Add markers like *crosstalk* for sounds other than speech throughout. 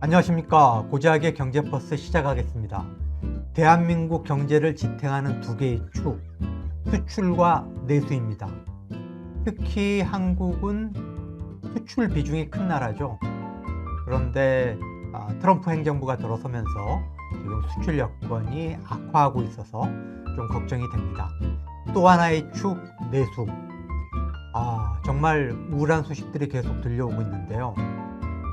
안녕하십니까 고지학의 경제버스 시작하겠습니다. 대한민국 경제를 지탱하는 두 개의 축 수출과 내수입니다. 특히 한국은 수출 비중이 큰 나라죠. 그런데 아, 트럼프 행정부가 들어서면서 지금 수출 여건이 악화하고 있어서 좀 걱정이 됩니다. 또 하나의 축 내수. 아, 정말 우울한 소식들이 계속 들려오고 있는데요.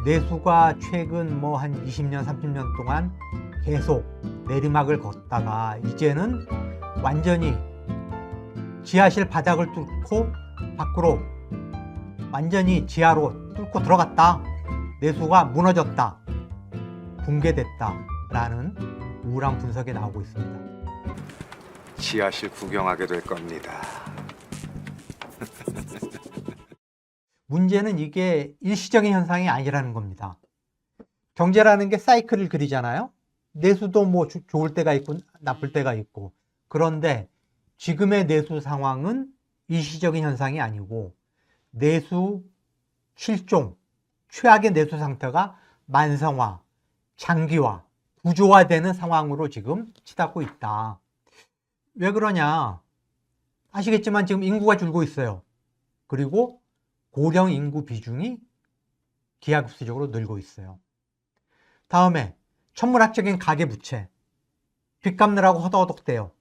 내수가 최근 뭐 한 20년, 30년 동안 계속 내리막을 걷다가 이제는 완전히 지하실 바닥을 뚫고 밖으로 완전히 지하로 뚫고 들어갔다. 내수가 무너졌다. 붕괴됐다. 라는 우울한 분석이 나오고 있습니다. 지하실 구경하게 될 겁니다. *laughs* 문제는 이게 일시적인 현상이 아니라는 겁니다. 경제라는 게 사이클을 그리잖아요. 내수도 뭐 조- 좋을 때가 있고 나쁠 때가 있고. 그런데 지금의 내수 상황은 일시적인 현상이 아니고 내수 실종, 최악의 내수 상태가 만성화, 장기화, 구조화되는 상황으로 지금 치닫고 있다. 왜 그러냐? 아시겠지만 지금 인구가 줄고 있어요. 그리고 고령 인구 비중이 기하급수적으로 늘고 있어요. 다음에 천문학적인 가계 부채. 빚 갚느라고 허덕허덕대요.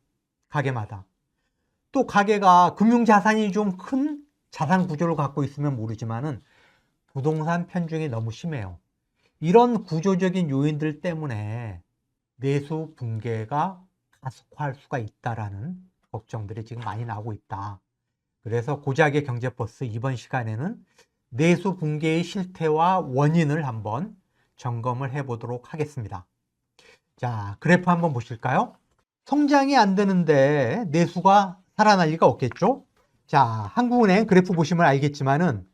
가게마다. 또 가게가 금융자산이 좀 큰 자산 구조를 갖고 있으면 모르지만은 부동산 편중이 너무 심해요. 이런 구조적인 요인들 때문에 내수 붕괴가 가속화할 수가 있다라는 걱정들이 지금 많이 나오고 있다. 그래서 고작의 경제버스 이번 시간에는 내수 붕괴의 실태와 원인을 한번 점검을 해보도록 하겠습니다. 자, 그래프 한번 보실까요? 성장이 안 되는데 내수가 살아날 리가 없겠죠? 자, 한국은행 그래프 보시면 알겠지만은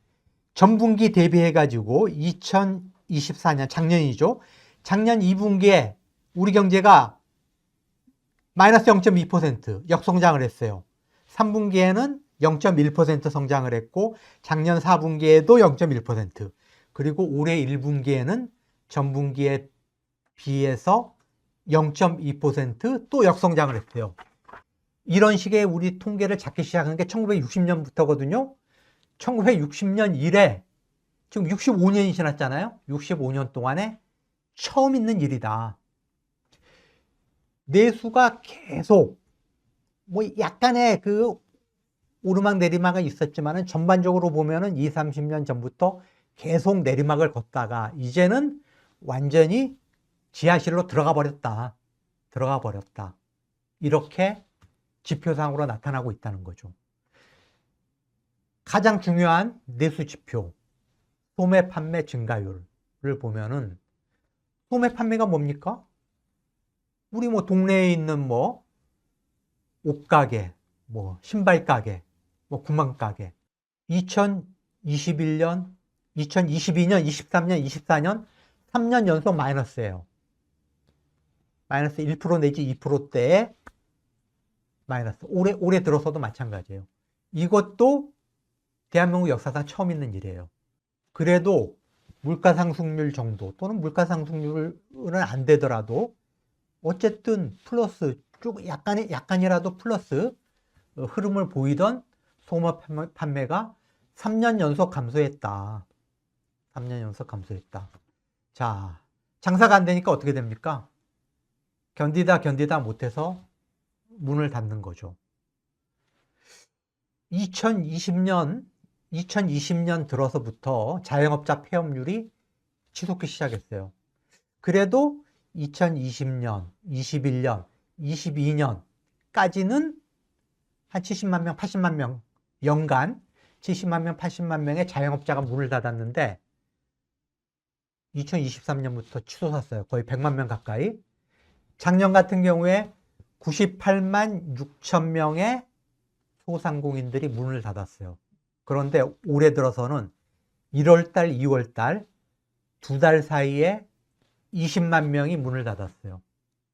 전분기 대비해가지고 2024년 작년이죠. 작년 2분기에 우리 경제가 마이너스 0.2% 역성장을 했어요. 3분기에는 0.1% 성장을 했고 작년 4분기에도 0.1% 그리고 올해 1분기에는 전분기에 비해서 0.2%또 역성장을 했대요. 이런 식의 우리 통계를 잡기 시작한 게 1960년부터거든요. 1960년 이래 지금 65년이 지났잖아요. 65년 동안에 처음 있는 일이다. 내수가 계속 뭐 약간의 그 오르막 내리막은 있었지만은 전반적으로 보면은 2, 30년 전부터 계속 내리막을 걷다가 이제는 완전히 지하실로 들어가 버렸다. 들어가 버렸다. 이렇게 지표상으로 나타나고 있다는 거죠. 가장 중요한 내수 지표, 소매 판매 증가율을 보면은 소매 판매가 뭡니까? 우리 뭐 동네에 있는 뭐 옷가게, 뭐 신발 가게, 뭐 구멍 가게. 2021년, 2022년, 23년, 24년 3년 연속 마이너스예요. 마이너스 1% 내지 2%대의 마이너스. 올해 올해 들어서도 마찬가지예요. 이것도 대한민국 역사상 처음 있는 일이에요. 그래도 물가 상승률 정도 또는 물가 상승률은 안 되더라도 어쨌든 플러스 쭉 약간 약간이라도 플러스 어, 흐름을 보이던 판매- 판매가 3년 연속 감소했다. 3년 연속 감소했다. 자, 장사가 안 되니까 어떻게 됩니까? 견디다 견디다 못해서 문을 닫는 거죠. 2020년 2020년 들어서부터 자영업자 폐업률이 치솟기 시작했어요. 그래도 2020년, 21년, 22년까지는 한 70만 명, 80만 명 연간 70만 명, 80만 명의 자영업자가 문을 닫았는데 2023년부터 치솟았어요. 거의 100만 명 가까이. 작년 같은 경우에 98만 6천 명의 소상공인들이 문을 닫았어요. 그런데 올해 들어서는 1월달, 2월달 두 달 사이에 20만 명이 문을 닫았어요.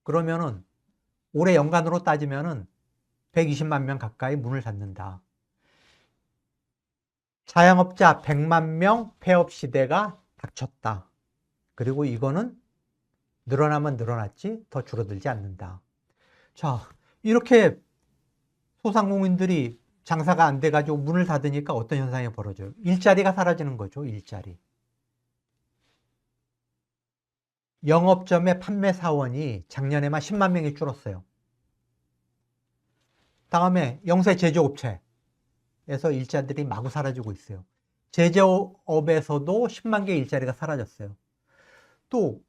그러면은 올해 연간으로 따지면은 120만 명 가까이 문을 닫는다. 자영업자 100만 명 폐업 시대가 닥쳤다. 그리고 이거는 늘어나면 늘어났지 더 줄어들지 않는다. 자, 이렇게 소상공인들이 장사가 안 돼가지고 문을 닫으니까 어떤 현상이 벌어져요? 일자리가 사라지는 거죠, 일자리. 영업점의 판매 사원이 작년에만 10만 명이 줄었어요. 다음에 영세 제조업체 에서 일자들이 마구 사라지고 있어요. 제조업에서도 10만 개의 일자리가 사라졌어요. 또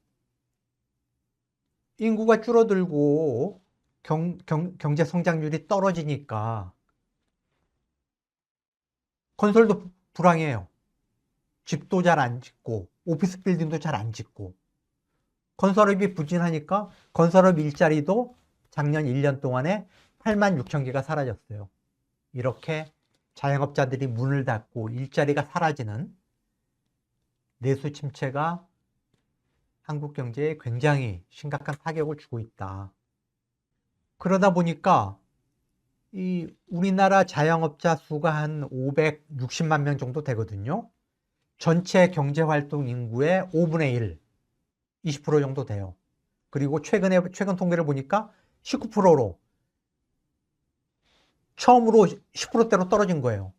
인구가 줄어들고 경, 경, 경제 성장률이 떨어지니까 건설도 부- 불황이에요. 집도 잘 안 짓고 오피스 빌딩도 잘 안 짓고 건설업이 부진하니까 건설업 일자리도 작년 1년 동안에 8만 6천 개가 사라졌어요. 이렇게 자영업자들이 문을 닫고 일자리가 사라지는 내수 침체가 한국 경제에 굉장히 심각한 타격을 주고 있다. 그러다 보니까 이 우리나라 자영업자 수가 한 560만 명 정도 되거든요. 전체 경제 활동 인구의 5분의 1, 20% 정도 돼요. 그리고 최근에 최근 통계를 보니까 19%로 처음으로 10%대로 떨어진 거예요.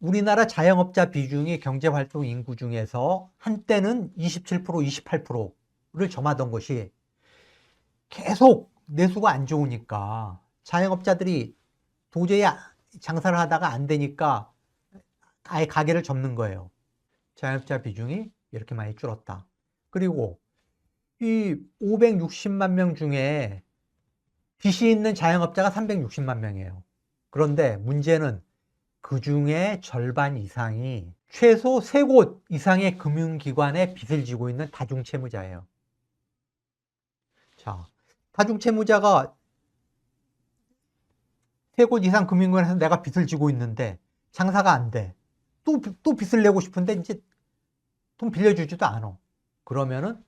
우리나라 자영업자 비중이 경제활동 인구 중에서 한때는 27%, 28%를 점하던 것이 계속 내수가 안 좋으니까 자영업자들이 도저히 아- 장사를 하다가 안 되니까 아예 가게를 접는 거예요. 자영업자 비중이 이렇게 많이 줄었다. 그리고 이 560만 명 중에 빚이 있는 자영업자가 360만 명이에요. 그런데 문제는 그 중에 절반 이상이 최소 세곳 이상의 금융기관에 빚을 지고 있는 다중채무자예요. 자, 다중채무자가 세곳 이상 금융기관에서 내가 빚을 지고 있는데 장사가 안 돼. 또, 또 빚을 내고 싶은데 이제 돈 빌려주지도 않아. 그러면은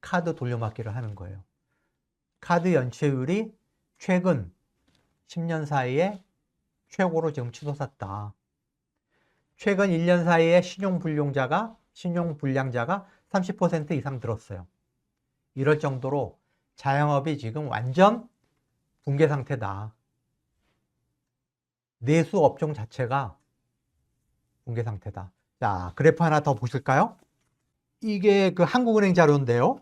카드 돌려막기를 하는 거예요. 카드 연체율이 최근 10년 사이에 최고로 지금 치솟았다. 최근 1년 사이에 신용불량자가 신용불량자가 30% 이상 들었어요. 이럴 정도로 자영업이 지금 완전 붕괴 상태다. 내수 업종 자체가 붕괴 상태다. 자, 그래프 하나 더 보실까요? 이게 그 한국은행 자료인데요.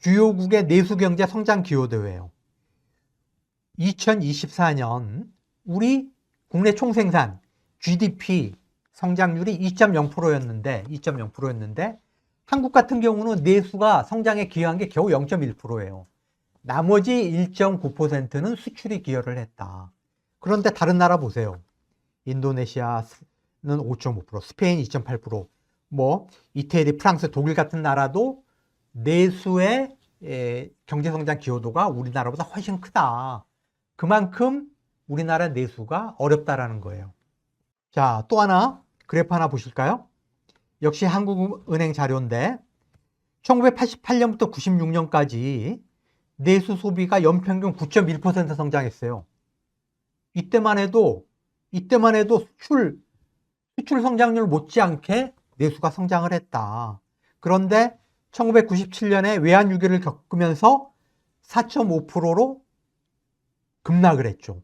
주요국의 내수 경제 성장 기여도예요. 2024년 우리 국내 총생산 GDP 성장률이 2.0%였는데 2.0%였는데 한국 같은 경우는 내수가 성장에 기여한 게 겨우 0.1%예요. 나머지 1.9%는 수출이 기여를 했다. 그런데 다른 나라 보세요. 인도네시아는 5.5%, 스페인 2.8%, 뭐 이태리, 프랑스, 독일 같은 나라도 내수의 에, 경제 성장 기여도가 우리나라보다 훨씬 크다. 그만큼 우리나라 내수가 어렵다라는 거예요. 자, 또 하나 그래프 하나 보실까요? 역시 한국은행 자료인데 1988년부터 96년까지 내수 소비가 연평균 9.1% 성장했어요. 이때만 해도 이때만 해도 수출 수출 성장률 못지않게 내수가 성장을 했다. 그런데 1997년에 외환 위기를 겪으면서 4.5%로 급락을 했죠.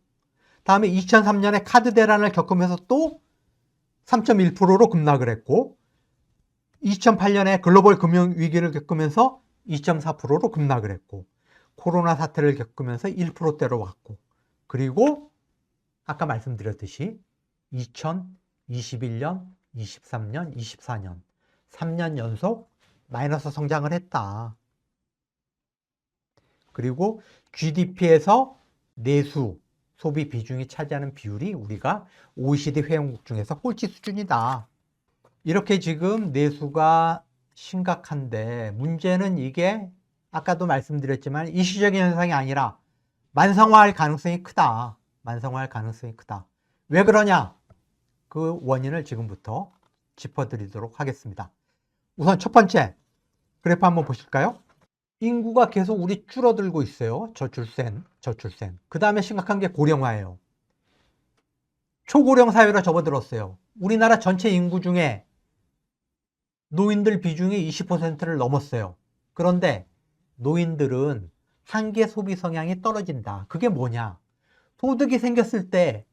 다음에 2003년에 카드 대란을 겪으면서 또 3.1%로 급락을 했고 2008년에 글로벌 금융 위기를 겪으면서 2.4%로 급락을 했고 코로나 사태를 겪으면서 1%대로 왔고 그리고 아까 말씀드렸듯이 2021년, 23년, 24년 3년 연속 마이너스 성장을 했다. 그리고 GDP에서 내수, 소비 비중이 차지하는 비율이 우리가 OECD 회원국 중에서 꼴찌 수준이다. 이렇게 지금 내수가 심각한데 문제는 이게 아까도 말씀드렸지만 일시적인 현상이 아니라 만성화할 가능성이 크다. 만성화할 가능성이 크다. 왜 그러냐? 그 원인을 지금부터 짚어드리도록 하겠습니다. 우선 첫 번째 그래프 한번 보실까요? 인구가 계속 우리 줄어들고 있어요. 저출생, 저출생. 그 다음에 심각한 게 고령화예요. 초고령 사회로 접어들었어요. 우리나라 전체 인구 중에 노인들 비중이 20%를 넘었어요. 그런데 노인들은 한계 소비 성향이 떨어진다. 그게 뭐냐? 소득이 생겼을 때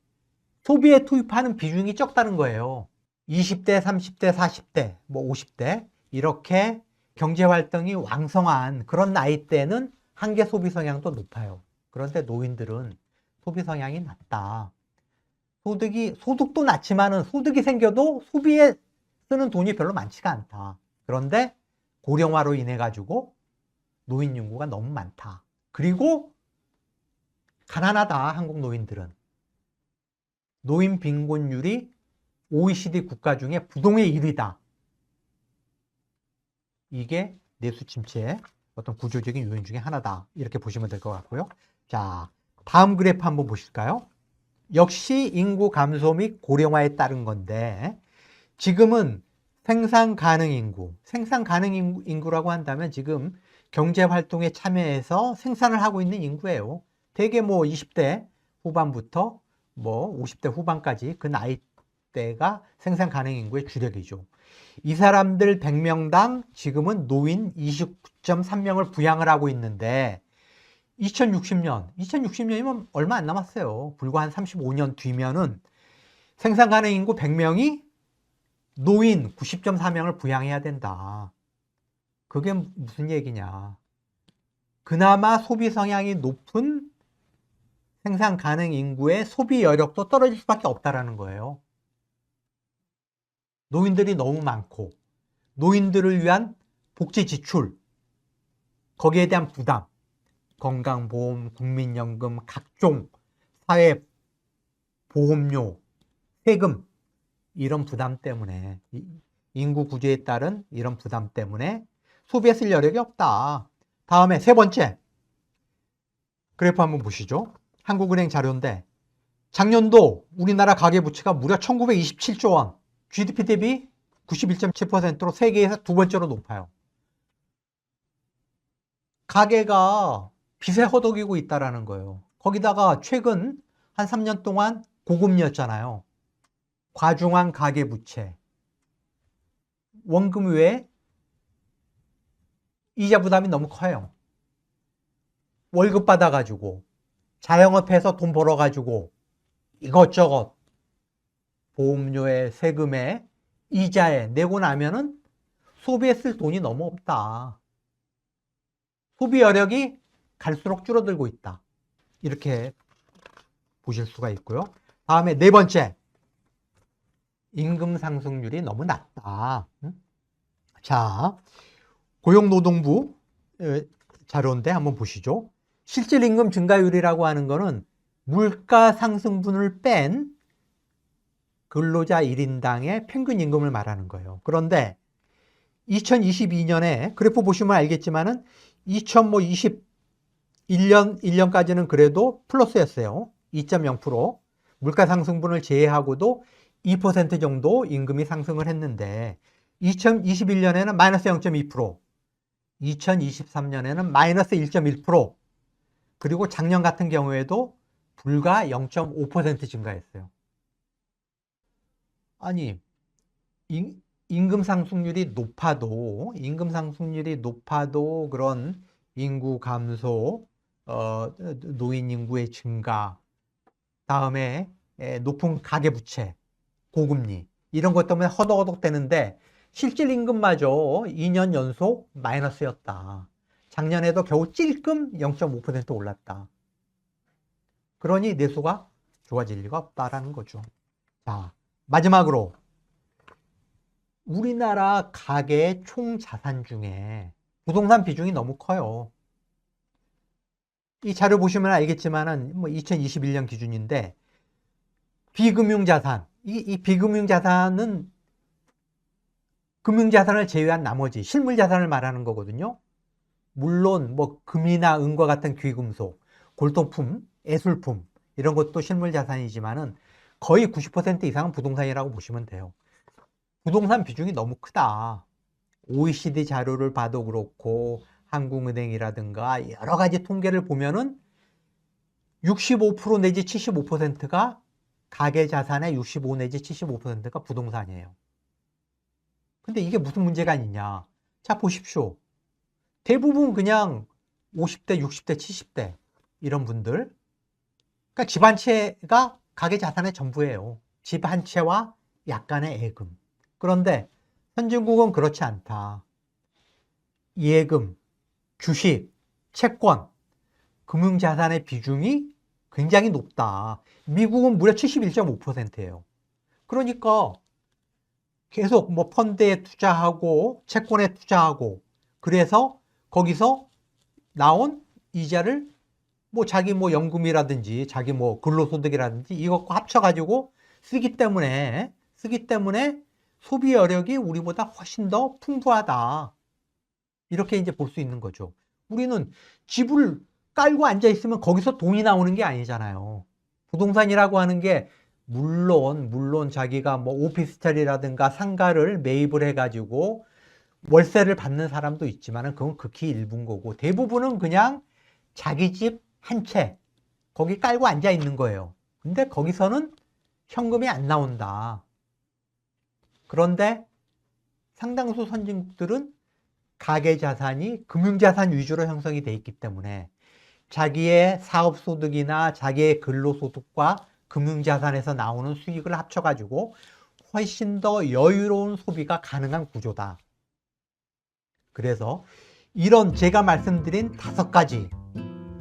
소비에 투입하는 비중이 적다는 거예요. 20대, 30대, 40대, 뭐 50대 이렇게 경제 활동이 왕성한 그런 나이 때는 한계 소비 성향도 높아요. 그런데 노인들은 소비 성향이 낮다. 소득이 소득도 낮지만은 소득이 생겨도 소비에 쓰는 돈이 별로 많지가 않다. 그런데 고령화로 인해 가지고 노인 인구가 너무 많다. 그리고 가난하다 한국 노인들은 노인 빈곤율이 OECD 국가 중에 부동의 1위다. 이게 내수 침체의 어떤 구조적인 요인 중에 하나다. 이렇게 보시면 될 것 같고요. 자, 다음 그래프 한번 보실까요? 역시 인구 감소 및 고령화에 따른 건데 지금은 생산 가능 인구, 생산 가능 인구- 인구라고 한다면 지금 경제 활동에 참여해서 생산을 하고 있는 인구예요. 대개 뭐 20대 후반부터 뭐 50대 후반까지 그 나이 대가 생산 가능 인구의 주력이죠. 이 사람들 100명당 지금은 노인 29.3명을 부양을 하고 있는데 2060년, 2060년이면 얼마 안 남았어요. 불과 한 35년 뒤면은 생산 가능 인구 100명이 노인 90.4명을 부양해야 된다. 그게 무슨 얘기냐. 그나마 소비 성향이 높은 생산 가능 인구의 소비 여력도 떨어질 수밖에 없다라는 거예요. 노인들이 너무 많고 노인들을 위한 복지 지출 거기에 대한 부담 건강보험, 국민연금, 각종 사회 보험료, 세금 이런 부담 때문에 이- 인구 구조에 따른 이런 부담 때문에 소비에 쓸 여력이 없다. 다음에 세 번째 그래프 한번 보시죠. 한국은행 자료인데 작년도 우리나라 가계부채가 무려 1927조 원, GDP 대비 91.7%로 세계에서 두 번째로 높아요. 가계가 빚에 허덕이고 있다라는 거예요. 거기다가 최근 한 3년 동안 고금리였잖아요. 과중한 가계 부채. 원금 외에 이자 부담이 너무 커요. 월급 받아가지고 자영업해서 돈 벌어가지고 이것저것 보험료에 세금에 이자에 내고 나면은 소비에 쓸 돈이 너무 없다. 소비 여력이 갈수록 줄어들고 있다. 이렇게 보실 수가 있고요. 다음에 네 번째. 임금 상승률이 너무 낮다. 응? 자, 고용노동부 에, 자료인데 한번 보시죠. 실질 임금 증가율이라고 하는 거는 물가 상승분을 뺀 근로자 1인당의 평균 임금을 말하는 거예요. 그런데 2022년에 그래프 보시면 알겠지만은 2021년 1년까지는 그래도 플러스였어요. 2.0% 물가 상승분을 제외하고도 2% 정도 임금이 상승을 했는데 2021년에는 마이너스 0.2% 2023년에는 마이너스 1.1% 그리고 작년 같은 경우에도 불과 0.5% 증가했어요. 아니 임, 임금 상승률이 높아도 임금 상승률이 높아도 그런 인구 감소, 어, 노인 인구의 증가, 다음에 에, 높은 가계 부채, 고금리 이런 것 때문에 허덕허덕 되는데 실질 임금마저 2년 연속 마이너스였다. 작년에도 겨우 찔끔 0.5% 올랐다. 그러니 내수가 좋아질 리가 없다라는 거죠. 자, 마지막으로 우리나라 가계의 총 자산 중에 부동산 비중이 너무 커요. 이 자료 보시면 알겠지만은 뭐 2021년 기준인데 비금융 자산, 이, 이 비금융 자산은 금융 자산을 제외한 나머지 실물 자산을 말하는 거거든요. 물론 뭐 금이나 은과 같은 귀금속, 골동품, 예술품 이런 것도 실물 자산이지만은 거의 90% 이상은 부동산이라고 보시면 돼요. 부동산 비중이 너무 크다. OECD 자료를 봐도 그렇고 한국은행이라든가 여러 가지 통계를 보면은 65% 내지 75%가 가계 자산의 65 내지 75%가 부동산이에요. 근데 이게 무슨 문제가 있냐? 자, 보십시오. 대부분 그냥 50대, 60대, 70대 이런 분들. 그러니까 집한 채가 가계 자산의 전부예요. 집 한 채와 약간의 예금. 그런데 선진국은 그렇지 않다. 예금, 주식, 채권, 금융자산의 비중이 굉장히 높다. 미국은 무려 71.5%예요. 그러니까 계속 뭐 펀드에 투자하고 채권에 투자하고 그래서 거기서 나온 이자를 뭐 자기 뭐 연금이라든지 자기 뭐 근로소득이라든지 이것과 합쳐가지고 쓰기 때문에 쓰기 때문에 소비 여력이 우리보다 훨씬 더 풍부하다. 이렇게 이제 볼 수 있는 거죠. 우리는 집을 깔고 앉아 있으면 거기서 돈이 나오는 게 아니잖아요. 부동산이라고 하는 게 물론 물론 자기가 뭐 오피스텔이라든가 상가를 매입을 해가지고 월세를 받는 사람도 있지만은 그건 극히 일부인 거고 대부분은 그냥 자기 집 한 채 거기 깔고 앉아 있는 거예요. 근데 거기서는 현금이 안 나온다. 그런데 상당수 선진국들은 가계 자산이 금융 자산 위주로 형성이 돼 있기 때문에 자기의 사업 소득이나 자기의 근로 소득과 금융 자산에서 나오는 수익을 합쳐 가지고 훨씬 더 여유로운 소비가 가능한 구조다. 그래서 이런 제가 말씀드린 다섯 가지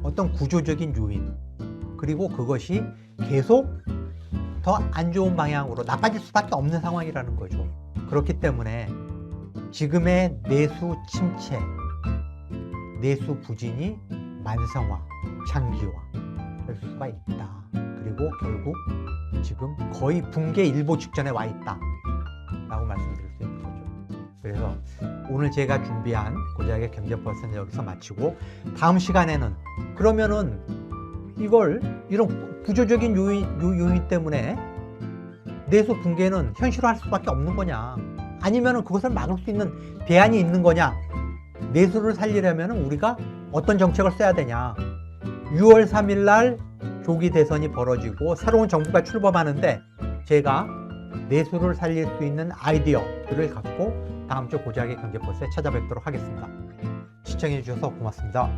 어떤 구조적인 요인 그리고 그것이 계속 더 안 좋은 방향으로 나빠질 수밖에 없는 상황이라는 거죠. 그렇기 때문에 지금의 내수 침체, 내수 부진이 만성화, 장기화 될 수가 있다. 그리고 결국 지금 거의 붕괴 일보 직전에 와 있다. 라고 말씀드릴 수 있는 거죠. 그래서 오늘 제가 준비한 고작의 경제 버스는 여기서 마치고 다음 시간에는 그러면은 이걸 이런 구조적인 요인, 요, 요인 때문에 내수 붕괴는 현실화할 수밖에 없는 거냐? 아니면은 그것을 막을 수 있는 대안이 있는 거냐? 내수를 살리려면 우리가 어떤 정책을 써야 되냐? 6월 3일 날 조기 대선이 벌어지고 새로운 정부가 출범하는데 제가 내수를 살릴 수 있는 아이디어들을 갖고 다음 주 고작의 경제버스에 찾아뵙도록 하겠습니다. 시청해 주셔서 고맙습니다.